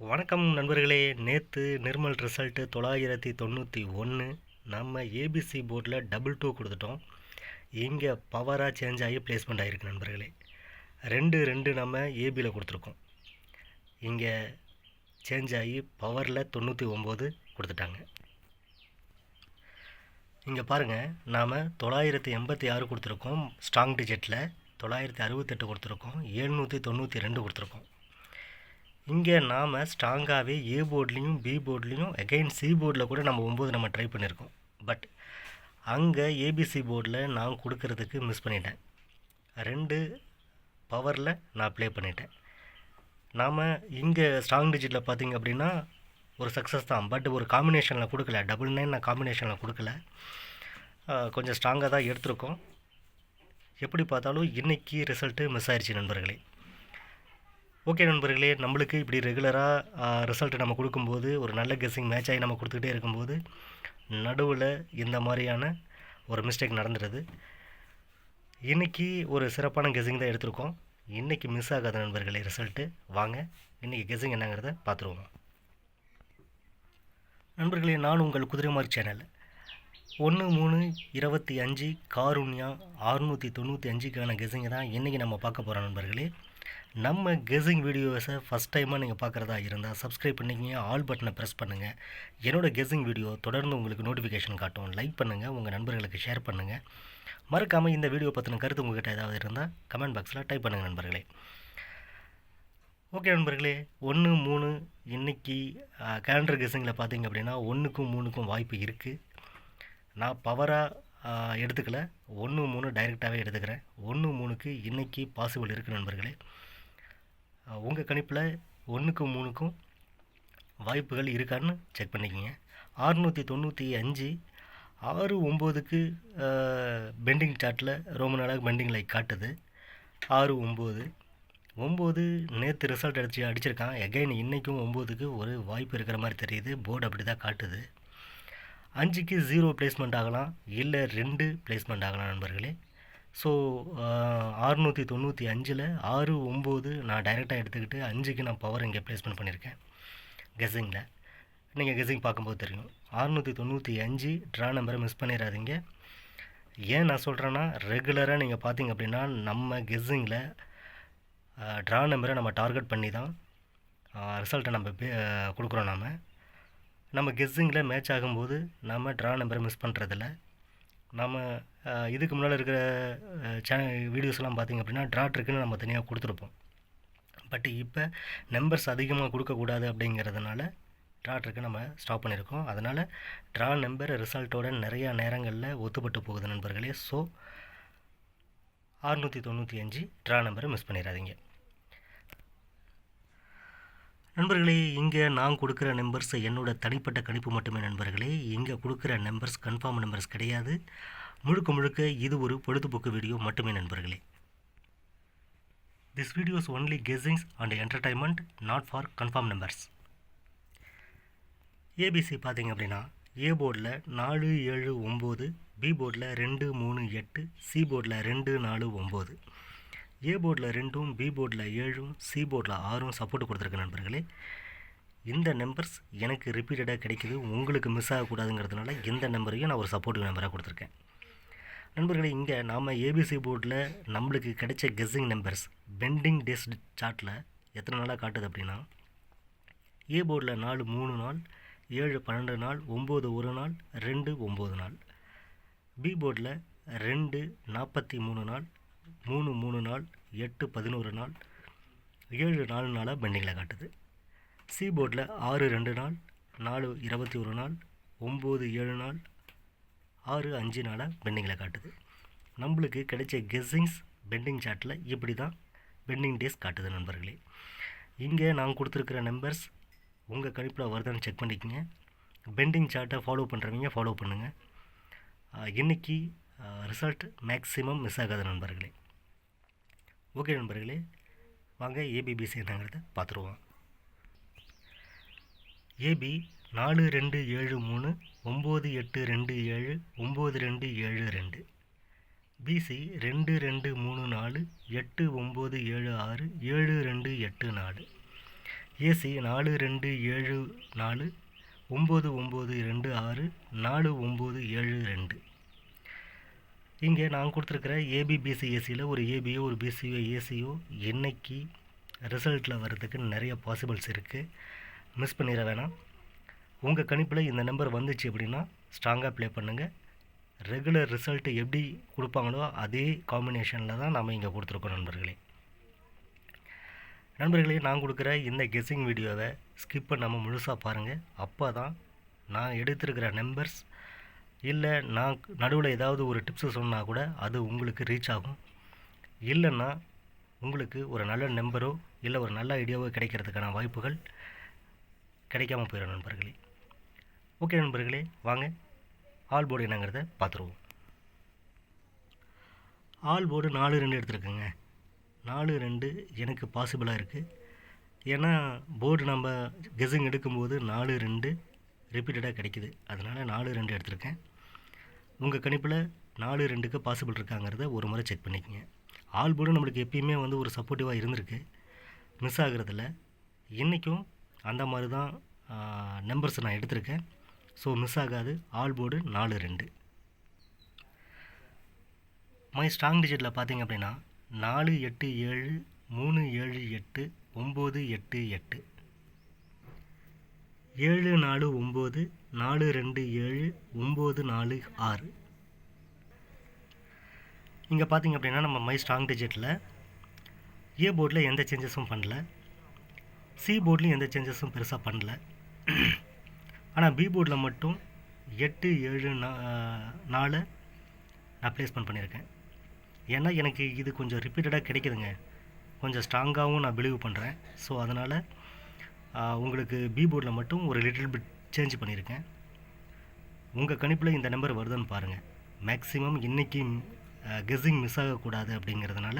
வணக்கம் நண்பர்களே. நேற்று நிர்மல் ரிசல்ட்டு தொள்ளாயிரத்தி தொண்ணூற்றி ஒன்று நம்ம ஏபிசி போர்டில் டபுள் டூ கொடுத்துட்டோம். இங்கே பவராக சேஞ்ச் ஆகி பிளேஸ்மெண்ட் ஆகிருக்கு நண்பர்களே. ரெண்டு ரெண்டு நம்ம ஏபியில் கொடுத்துருக்கோம். இங்கே சேஞ்ச் ஆகி பவரில் தொண்ணூற்றி ஒம்பது கொடுத்துட்டாங்க. இங்கே பாருங்கள் நாம் தொள்ளாயிரத்தி எண்பத்தி ஆறு கொடுத்துருக்கோம். ஸ்ட்ராங் டிஜெட்டில் தொள்ளாயிரத்தி அறுபத்தெட்டு கொடுத்துருக்கோம். எழுநூற்றி தொண்ணூற்றி ரெண்டு கொடுத்துருக்கோம். இங்கே நாம் ஸ்ட்ராங்காகவே ஏ போர்ட்லேயும் பி போர்ட்லேயும் அகைன் சி போர்டில் கூட நம்ம ஒம்பது நம்ம ட்ரை பண்ணியிருக்கோம். பட் அங்கே ஏபிசி போர்டில் நான் கொடுக்கறதுக்கு மிஸ் பண்ணிட்டேன். ரெண்டு பவரில் நான் ப்ளே பண்ணிட்டேன். நாம் இங்கே ஸ்ட்ராங் டிஜிட்டில் பார்த்தீங்க அப்படின்னா ஒரு சக்ஸஸ் தான். பட் ஒரு காம்பினேஷனில் கொடுக்கல. டபுள் நைன் நான் காம்பினேஷனில் கொடுக்கல. கொஞ்சம் ஸ்ட்ராங்காக தான் எடுத்திருக்கோம். எப்படி பார்த்தாலும் இன்றைக்கி ரிசல்ட்டு மிஸ் ஆயிடுச்சு நண்பர்களே. ஓகே நண்பர்களே நம்மளுக்கு இப்படி ரெகுலராக ரிசல்ட் நம்ம கொடுக்கும்போது ஒரு நல்ல கெஸ்ஸிங் மேட்ச் ஆகி நம்ம கொடுத்துக்கிட்டே இருக்கும்போது நடுவில் இந்த மாதிரியான ஒரு மிஸ்டேக் நடந்துடுது. இன்றைக்கி ஒரு சிறப்பான கெஸ்ஸிங் தான் எடுத்திருக்கோம். இன்றைக்கி மிஸ் ஆகாத நண்பர்களே ரிசல்ட்டு வாங்க. இன்றைக்கி கெஸ்ஸிங் என்னங்கிறத பார்த்துருவோம். நண்பர்களே நான் உங்கள் குதிரைமார் சேனல் ஒன்று மூணு இருபத்தி அஞ்சு காருண்யா அறுநூற்றி தொண்ணூற்றி அஞ்சுக்கான கெஸ்ஸிங்கை தான் இன்றைக்கி நம்ம பார்க்க போகிறோம் நண்பர்களே. நம்ம கெஸிங் வீடியோஸை ஃபஸ்ட் டைமாக நீங்கள் பார்க்குறதா இருந்தால் சப்ஸ்கிரைப் பண்ணிக்கிங்க ஆல் பட்டனை ப்ரெஸ் பண்ணுங்கள் என்னோட கெஸிங் வீடியோ தொடர்ந்து உங்களுக்கு நோட்டிஃபிகேஷன் காட்டும். லைக் பண்ணுங்கள் உங்கள் நண்பர்களுக்கு ஷேர் பண்ணுங்கள் மறக்காமல் இந்த வீடியோ பற்றின கருத்து உங்கள்கிட்ட ஏதாவது இருந்தால் கமெண்ட் பாக்ஸில் டைப் பண்ணுங்கள் நண்பர்களே. ஓகே நண்பர்களே ஒன்று மூணு இன்றைக்கி கேலண்டர் கெஸிங்கில் பார்த்தீங்க அப்படின்னா ஒன்றுக்கும் மூணுக்கும் வாய்ப்பு இருக்குது நான் பவராக எடுத்துக்கல. ஒன்று மூணு டைரெக்டாகவே எடுத்துக்கிறேன். ஒன்று மூணுக்கு இன்றைக்கி பாசிபிள் இருக்குது நண்பர்களே. உங்கள் கணிப்பில் ஒன்றுக்கும் மூணுக்கும் வாய்ப்புகள் இருக்கான்னு செக் பண்ணிக்கோங்க. ஆறுநூற்றி தொண்ணூற்றி அஞ்சு ஆறு ஒம்போதுக்கு பெண்டிங் சார்ட்டில் ரொம்ப நாளாக பெண்டிங் லைக் காட்டுது. ஆறு ஒம்பது ஒம்பது நேற்று ரிசல்ட் அடிச்சு அடிச்சிருக்கான். எகைன் இன்றைக்கும் ஒம்போதுக்கு ஒரு வாய்ப்பு இருக்கிற மாதிரி தெரியுது. போர்டு அப்படி தான் காட்டுது. அஞ்சுக்கு ஜீரோ பிளேஸ்மெண்ட் ஆகலாம் இல்லை ரெண்டு பிளேஸ்மெண்ட் ஆகலாம் நண்பர்களே. ஸோ அறுநூற்றி தொண்ணூற்றி அஞ்சில் ஆறு ஒம்பது நான் டைரெக்டாக எடுத்துக்கிட்டு அஞ்சுக்கு நான் பவர் இங்கே பிளேஸ்மெண்ட் பண்ணியிருக்கேன். கெஸ்ஸிங்கில் நீங்கள் கெஸிங் பார்க்கும்போது தெரியும். அறுநூற்றி தொண்ணூற்றி அஞ்சு ட்ரா நம்பரை மிஸ் பண்ணிடாதீங்க ஏன் நான் சொல்கிறேன்னா ரெகுலராக நீங்கள் பார்த்தீங்க அப்படின்னா நம்ம கெஸ்ஸிங்கில் ட்ரா நம்பரை நம்ம டார்கெட் பண்ணி தான் ரிசல்ட்டை நம்ம பே- கொடுக்குறோம் நாம். நம்ம கெஸ்ஸிங்கில் மேட்ச் ஆகும்போது நம்ம ட்ரா நம்பரை மிஸ் பண்ணுறதில்ல நம்ம இதுக்கு முன்னால் இருக்கிற சேனல் வீடியோஸ்லாம் பார்த்திங்க அப்படின்னா ட்ரா ட்ரிக்குன்னு நம்ம தனியாக கொடுத்துருப்போம். பட் இப்போ நம்பர்ஸ் அதிகமாக கொடுக்கக்கூடாது அப்படிங்கிறதுனால ட்ரா ட்ரிக்கு நம்ம ஸ்டாப் பண்ணியிருக்கோம். அதனால் ட்ரா நம்பர் ரிசல்ட்டோட நிறையா நேரங்களில் ஒத்துப்பட்டு போகுது நண்பர்களே. ஸோ அறுநூற்றி தொண்ணூற்றி அஞ்சு ட்ரா நம்பரை மிஸ் பண்ணிடாதீங்க. நண்பர்களே இங்கே நான் கொடுக்குற நம்பர்ஸ் என்னோட தனிப்பட்ட கணிப்பு மட்டுமே நண்பர்களே. இங்கே கொடுக்குற நம்பர்ஸ் கன்ஃபார்ம் நம்பர்ஸ் கிடையாது. முழுக்க முழுக்க இது ஒரு பொழுதுபோக்கு வீடியோ மட்டுமே நண்பர்களே. This videos only guessings and entertainment not for confirm numbers ABC பார்த்தீங்க அப்படின்னா ஏ போர்டில் நாலு ஏழு ஒம்பது பி போர்டில் ரெண்டு மூணு எட்டு சி போர்டில் ரெண்டு நாலு ஒம்பது. ஏ போர்டில் ரெண்டும் பி போர்டில் ஏழும் சி போர்டில் ஆறும் சப்போர்ட் கொடுத்துருக்க நண்பர்களே. இந்த நம்பர்ஸ் எனக்கு ரிப்பீட்டடாக கிடைக்குது. உங்களுக்கு மிஸ் ஆகக்கூடாதுங்கிறதுனால இந்த நம்பரையும் நான் ஒரு சப்போர்ட் நம்பராக கொடுத்துருக்கேன். நண்பர்களே இங்கே நாம் ஏபிசி போர்டில் நம்மளுக்கு கிடைச்ச கெஸ்ஸிங் நம்பர்ஸ் பெண்டிங் டேஸ் சார்ட்டில் எத்தனை நாளாக காட்டுது அப்படின்னா ஏ போர்டில் நாலு மூணு நாள் ஏழு பன்னெண்டு நாள் ஒம்பது ஒரு நாள் ரெண்டு ஒம்பது நாள். பி போர்டில் ரெண்டு நாற்பத்தி மூணு நாள் மூணு மூணு நாள் எட்டு பதினோரு நாள் ஏழு நாலு நாளாக பெண்டிங்கில் காட்டுது. சி போர்டில் ஆறு ரெண்டு நாள் நாலு இருபத்தி ஒரு நாள் ஒம்பது ஏழு நாள் ஆறு அஞ்சு நாளாக பெண்டிங்கில் காட்டுது. நம்மளுக்கு கிடைச்ச கெஸ்ஸிங்ஸ் பெண்டிங் சார்ட்டில் இப்படி தான் பெண்டிங் டேஸ் காட்டுது நண்பர்களே. இங்கே நான் கொடுத்துருக்குற நம்பர்ஸ் உங்கள் கணிப்பில் வருதான்னு செக் பண்ணிக்கோங்க. பெண்டிங் சார்ட்டை ஃபாலோ பண்ணுறவங்க ஃபாலோ பண்ணுங்கள் இன்றைக்கி ரிசல்ட் மேக்ஸிமம் மிஸ் ஆகாத நண்பர்களே. ஓகே நண்பர்களே வாங்க ஏபிபிசி என்னங்கிறத பார்த்துருவோம். ஏபி நாலு ரெண்டு ஏழு மூணு ஒம்பது எட்டு ரெண்டு ஏழு ஒம்பது ரெண்டு ஏழு ரெண்டு. பிசி ரெண்டு ரெண்டு மூணு நாலு எட்டு ஒம்பது ஏழு ஆறு ஏழு ரெண்டு எட்டு நாலு. ஏசி நாலு ரெண்டு ஏழு நாலு ஒம்பது ஒம்பது ரெண்டு ஆறு நாலு ஒம்பது ஏழு ரெண்டு. இங்கே நான் கொடுத்துருக்கிற ஏபிபிசி ஏசியில் ஒரு ஏபியோ ஒரு பிசியோ ஏசியோ என்னைக்கு ரிசல்ட்டில் வர்றதுக்கு நிறைய பாசிபிள்ஸ் இருக்குது மிஸ் பண்ணிட வேணாம். உங்கள் கணிப்பில் இந்த நம்பர் வந்துச்சு அப்படின்னா ஸ்ட்ராங்காக ப்ளே பண்ணுங்கள் ரெகுலர் ரிசல்ட்டு எப்படி கொடுப்பாங்களோ அதே காம்பினேஷனில் தான் நம்ம இங்கே கொடுத்துருக்கோம் நண்பர்களே. நண்பர்களே நான் கொடுக்குற இந்த கெஸ்ஸிங் வீடியோவை ஸ்கிப் பண்ணாமல் முழுசாக பாருங்கள் அப்போ தான் நான் எடுத்திருக்கிற நம்பர்ஸ் இல்லை நான் நடுவில் ஏதாவது ஒரு டிப்ஸு சொன்னால் கூட அது உங்களுக்கு ரீச் ஆகும். இல்லைன்னா உங்களுக்கு ஒரு நல்ல நம்பரோ இல்லை ஒரு நல்ல ஐடியாவோ கிடைக்கிறதுக்கான வாய்ப்புகள் கிடைக்காம போயிடும் நண்பர்களே. ஓகே நண்பர்களே வாங்க. ஆல் போர்டு என்னங்கிறத பார்த்துருவோம். ஆல் போர்டு நாலு ரெண்டு எடுத்துருக்கேங்க. நாலு ரெண்டு எனக்கு பாசிபிளாக இருக்குது ஏன்னா போர்டு நம்ம கெஸிங் எடுக்கும்போது நாலு ரெண்டு ரிப்பீட்டடாக கிடைக்கிது. அதனால் நாலு ரெண்டு எடுத்திருக்கேன். உங்கள் கணிப்பில் நாலு ரெண்டுக்கு பாசிபிள் இருக்காங்கிறத ஒரு முறை செக் பண்ணிக்கோங்க. ஆல் போர்டு நம்மளுக்கு எப்பயுமே வந்து ஒரு சப்போர்ட்டிவாக இருந்திருக்கு. மிஸ் ஆகுறதில்ல. இன்றைக்கும் அந்த மாதிரி தான் நம்பர்ஸ் நான் எடுத்திருக்கேன். ஸோ மிஸ் ஆகாது. ஆல் போர்டு நாலு ரெண்டு. மை ஸ்ட்ராங் டிஜிட்டில் பார்த்தீங்க அப்படின்னா நாலு எட்டு ஏழு மூணு ஏழு எட்டு ஒம்பது எட்டு எட்டு. ஏழு நாலு ஒம்பது நாலு ரெண்டு ஏழு ஒம்பது நாலு ஆறு. இங்கே பார்த்தீங்க அப்படின்னா நம்ம மை ஸ்ட்ராங் டிஜிட்டில் ஏ போர்டில் எந்த சேஞ்சஸும் பண்ணல. சி போர்ட்லேயும் எந்த சேஞ்சஸும் பெருசாக பண்ணல. ஆனால் பி போர்டில் மட்டும் எட்டு ஏழு நா நாலு நான் ப்ளேஸ்மெண்ட் பண்ணியிருக்கேன் ஏன்னா எனக்கு இது கொஞ்சம் ரிப்பீட்டடாக கிடைக்குதுங்க. கொஞ்சம் ஸ்ட்ராங்காகவும் நான் பிலீவ் பண்ணுறேன் ஸோ அதனால் உங்களுக்கு பீபோர்டில் மட்டும் ஒரு லிட்டில் பிட் சேஞ்ச் பண்ணியிருக்கேன் உங்கள் கணிப்பில் இந்த நம்பர் வருதுன்னு பாருங்கள் மேக்ஸிமம் இன்றைக்கி கெஸ்ஸிங் மிஸ் ஆகக்கூடாது அப்படிங்கிறதுனால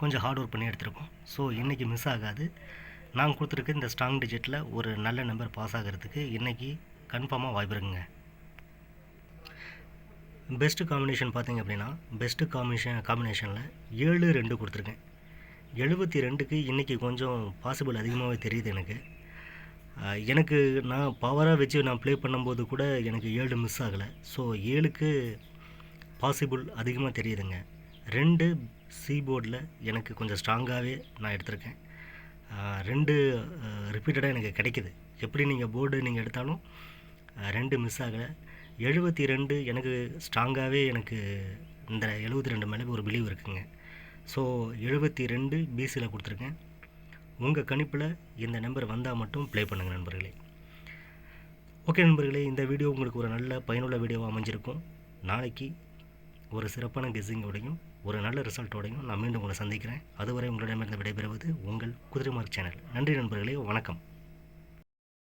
கொஞ்சம் ஹார்ட் ஒர்க் பண்ணி எடுத்திருக்கோம். ஸோ இன்றைக்கி மிஸ் ஆகாது. நான் கொடுத்துருக்க இந்த ஸ்ட்ராங் டிஜிட்டில் ஒரு நல்ல நம்பர் பாஸ் ஆகிறதுக்கு இன்றைக்கி கன்ஃபார்மாக வாய்ப்பு இருக்குங்க. பெஸ்ட்டு காம்பினேஷன் பார்த்தீங்க அப்படின்னா பெஸ்ட்டு காம்பினேஷன் காம்பினேஷனில் ஏழு ரெண்டு கொடுத்துருக்கேன். எழுபத்தி ரெண்டுக்கு இன்றைக்கி கொஞ்சம் பாசிபிள் அதிகமாகவே தெரியுது எனக்கு. எனக்கு நான் பவராக வச்சு நான் ப்ளே பண்ணும்போது கூட எனக்கு ஏழு மிஸ் ஆகலை. ஸோ ஏழுக்கு பாசிபிள் அதிகமாக தெரியுதுங்க. ரெண்டு சி போர்டில் எனக்கு கொஞ்சம் ஸ்ட்ராங்காகவே நான் எடுத்திருக்கேன். ரெண்டு ரிப்பீட்டடாக எனக்கு கிடைக்கிது. எப்படி நீங்கள் போர்டு நீங்கள் எடுத்தாலும் ரெண்டு மிஸ் ஆகலை. எழுபத்தி ரெண்டு எனக்கு ஸ்ட்ராங்காகவே எனக்கு இந்த எழுபத்தி ரெண்டு மேலே ஒரு பிலீவ் இருக்குங்க. ஸோ எழுபத்தி ரெண்டு பிசியில் கொடுத்துருக்கேன். உங்கள் கணிப்பில் இந்த நம்பர் வந்தால் மட்டும் ப்ளே பண்ணுங்கள் நண்பர்களே. ஓகே நண்பர்களே இந்த வீடியோ உங்களுக்கு ஒரு நல்ல பயனுள்ள வீடியோவாக அமைஞ்சிருக்கும். நாளைக்கு ஒரு சிறப்பான கெஸ்ஸிங்கோடையும் ஒரு நல்ல ரிசல்ட்டோடையும் நான் மீண்டும் உங்களை சந்திக்கிறேன். அதுவரை உங்களிடமிருந்து விடைபெறுவது உங்கள் குதிரைமார்க் சேனல். நன்றி நண்பர்களே வணக்கம்.